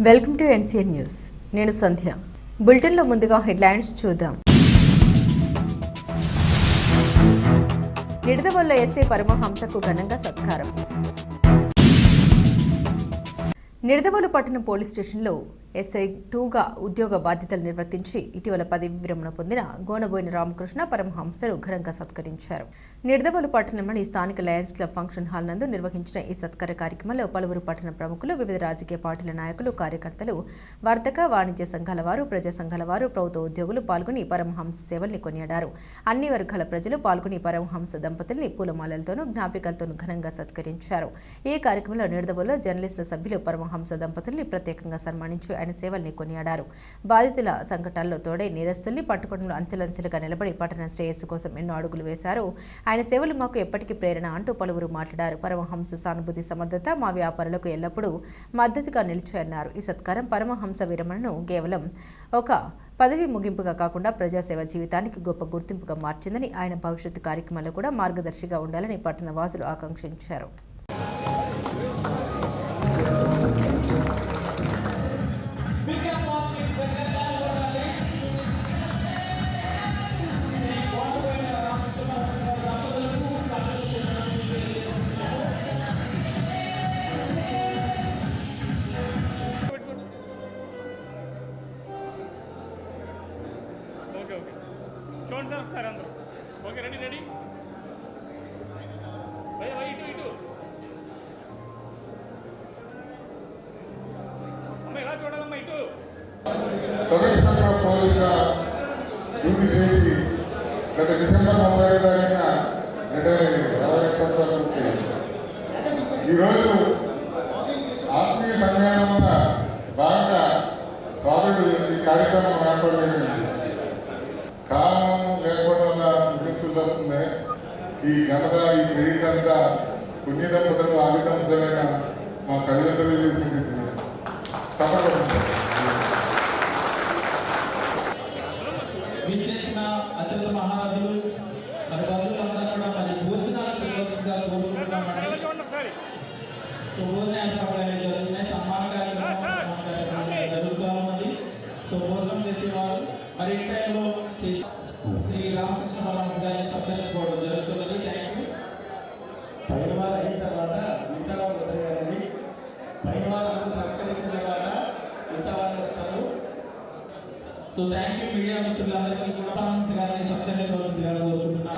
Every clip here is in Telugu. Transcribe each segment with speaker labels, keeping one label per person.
Speaker 1: Welcome to NCN news. నేను సంధ్య. బులెటిన్లో ముందుగా హెడ్లైన్స్ చూద్దాం. నిడదవల్ల ఎస్ఏ పరమహంసకు ఘనంగా సత్కారం. నిడదవోలు పట్టణ పోలీస్ స్టేషన్లో ఎస్ఐ టూగా ఉద్యోగ బాధ్యతలు నిర్వర్తించి ఇటీవల పదవి విరమణ పొందిన గోనబోయిన రామకృష్ణ పరమహంసను ఘనంగా సత్కరించారు. నిర్దవలు పట్టణంలోని స్థానిక లయన్స్ క్లబ్ ఫంక్షన్ హాల్ నందు నిర్వహించిన ఈ సత్కార కార్యక్రమంలో పలువురు పట్టణ ప్రముఖులు వివిధ రాజకీయ పార్టీల నాయకులు కార్యకర్తలు వర్తక వాణిజ్య సంఘాల వారు ప్రజా సంఘాల వారు ప్రభుత్వ ఉద్యోగులు పాల్గొని పరమహంస సేవల్ని కొనియాడారు. అన్ని వర్గాల ప్రజలు పాల్గొని పరమహంస దంపతుల్ని పూలమాలలతోనూ జ్ఞాపికలతోనూ ఘనంగా సత్కరించారు. ఈ కార్యక్రమంలో నిడదవోలో జర్నలిస్టుల సభ్యులు పరమహంస దంపతుల్ని ప్రత్యేకంగా సన్మానించి ఆయన సేవల్ని కొనియాడారు. బాధితుల సంకటాల్లో తోడే నేరస్తుల్ని పట్టుకోవడంలో అంచెలంచెలుగా నిలబడి పట్టణ శ్రేయస్సు కోసం ఎన్నో అడుగులు వేశారు. ఆయన సేవలు మాకు ఎప్పటికీ ప్రేరణ అంటూ పలువురు మాట్లాడారు. పరమహంస సానుభూతి సమర్థత మా వ్యాపారులకు ఎల్లప్పుడూ మద్దతుగా నిలిచాయన్నారు. ఈ సత్కారం పరమహంస విరమణను కేవలం ఒక పదవి ముగింపుగా కాకుండా ప్రజాసేవ జీవితానికి గొప్ప గుర్తింపుగా మార్చిందని ఆయన భవిష్యత్తు కార్యక్రమాల్లో కూడా మార్గదర్శిగా ఉండాలని పట్టణ వాసులు ఆకాంక్షించారు.
Speaker 2: చూడండి సార్ ఒకసారి అందరూ. ఓకే రెడీ రెడీ వై వై ఇటు ఇటు. అమ్మ ఇలా చూడాలమ్మా ఇటు.
Speaker 3: సదస్యంగా పోలీసుగా డ్యూటీ చేసి గత డిసెంబర్ ముప్పై ఐదు తారీఖున రిటైర్ అయింది అరవై సంవత్సరాల ఈరోజు ఆత్మీయ సమ్మేళనంలో భాగంగా సోదరుడు ఈ కార్యక్రమం ఏర్పాటు ఈ ఘనత ఈ క్రెడిట్ అంతా పుణ్య దంపతులు ఆది దంపతులైన మా తల్లిదండ్రులు చేసింది సఫలం
Speaker 4: విచ్చేసిన అత్యంత మహారథులు మరి బంధువులందరూ కూడా మరి భోజనాలు చేయవలసిందిగా కోరుకుంటున్నామండి సో భోజన జరుగుతున్నాయి సన్మాన కార్యక్రమం సన్మాన సో థ్యాంక్ యూ మీడియా మిత్రులందరికీ కూడా పరమహంస గారిని సత్కరించవలసిందిగా కోరుకుంటున్నా.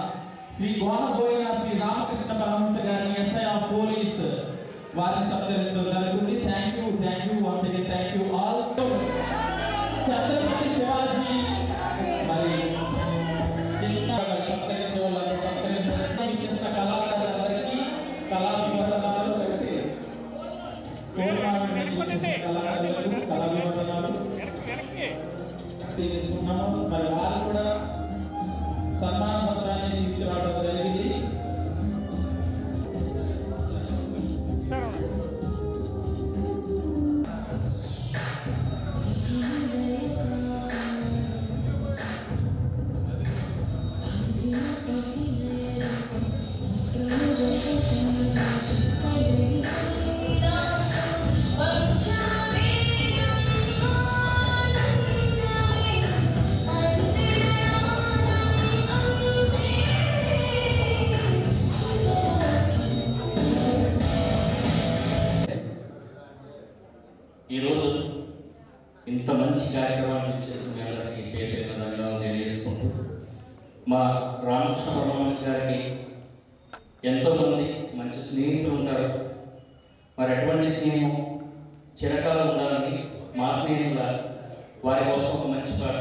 Speaker 4: శ్రీ గోనబోయిన శ్రీ రామకృష్ణ పరమహంస గారిని ఎస్ఐ ఆఫ్ పోలీస్ వారిని సత్కరించడం జరుగుతుంది. Thank you thank you once again thank you all Chhatrapati Shivaji. మరి చిన్న సత్కరించే వాళ్ళందరూ సత్కరించడం. కళాకారులందరికీ కళాభివందనాలు కలిసి సోమవారం కళాకారులకు కళాభివందనాలు తీసుకున్నాము మరి వారు కూడా సన్మాన
Speaker 5: ఈరోజు ఇంత మంచి కార్యక్రమాన్ని చేసిన మీ అందరికీ పేరు ధన్యవాదాలు తెలియజేసుకుంటూ మా రామకృష్ణ పరమహంస గారికి ఎంతోమంది మంచి స్నేహితులు ఉంటారు. మరి అటువంటి స్నేహం చిరకాలం ఉండాలని మా స్నేహితుల వారి కోసం ఒక మంచి పాట